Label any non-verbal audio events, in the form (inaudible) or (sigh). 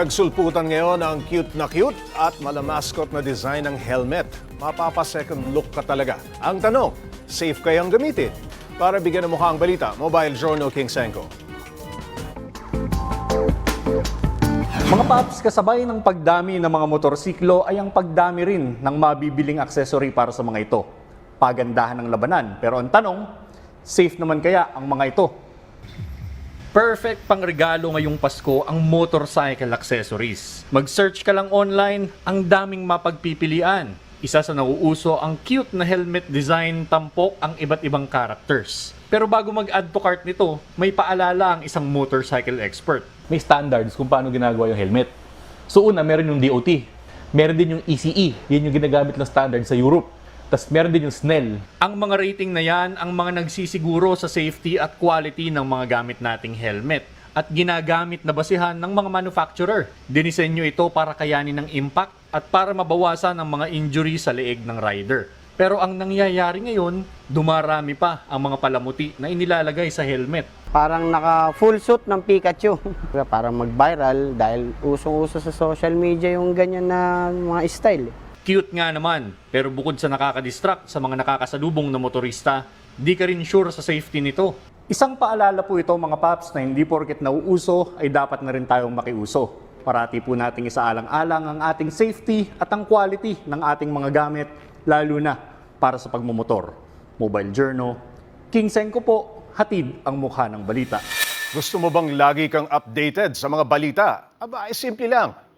Nagsulputan ngayon ang cute na cute at malamaskot na design ng helmet. Mapapa second look ka talaga. Ang tanong, safe kayang gamitin? Para bigyan ng mukha ang balita, Mobile Journal King Senko. Mga paps, kasabay ng pagdami ng mga motorsiklo ay ang pagdami rin ng mabibiling accessory para sa mga ito. Pagandahan ng labanan. Pero ang tanong, safe naman kaya ang mga ito? Perfect pang regalo ngayong Pasko ang motorcycle accessories. Mag-search ka lang online, ang daming mapagpipilian. Isa sa nauuso ang cute na helmet design tampok ang iba't ibang characters. Pero bago mag-add to cart nito, may paalala ang isang motorcycle expert. may standards kung paano ginagawa yung helmet. So una, meron yung DOT. Meron din yung ECE. Yun yung ginagamit ng standard sa Europe. Tapos meron din yung SNEL. Ang mga rating na yan ang mga nagsisiguro sa safety at quality ng mga gamit nating helmet at ginagamit na basihan ng mga manufacturer. Dinisenyo ito para kayanin ng impact at para mabawasan ang mga injury sa leeg ng rider. Pero ang nangyayari ngayon, dumarami pa ang mga palamuti na inilalagay sa helmet. Parang naka full suit ng Pikachu. (laughs) Parang mag-viral dahil usong-uso sa social media yung ganyan na mga style. Cute nga naman, pero bukod sa nakakadistract sa mga nakakasalubong na motorista, di ka rin sure sa safety nito. Isang paalala po ito mga paps na hindi porket nauuso ay dapat na rin tayong makiuso. Parati po nating isaalang-alang ang ating safety at ang quality ng ating mga gamit, lalo na para sa pagmumotor. Mobile Journal, King Senko po, hatid ang mukha ng balita. Gusto mo bang lagi kang updated sa mga balita? Aba, ay simple lang.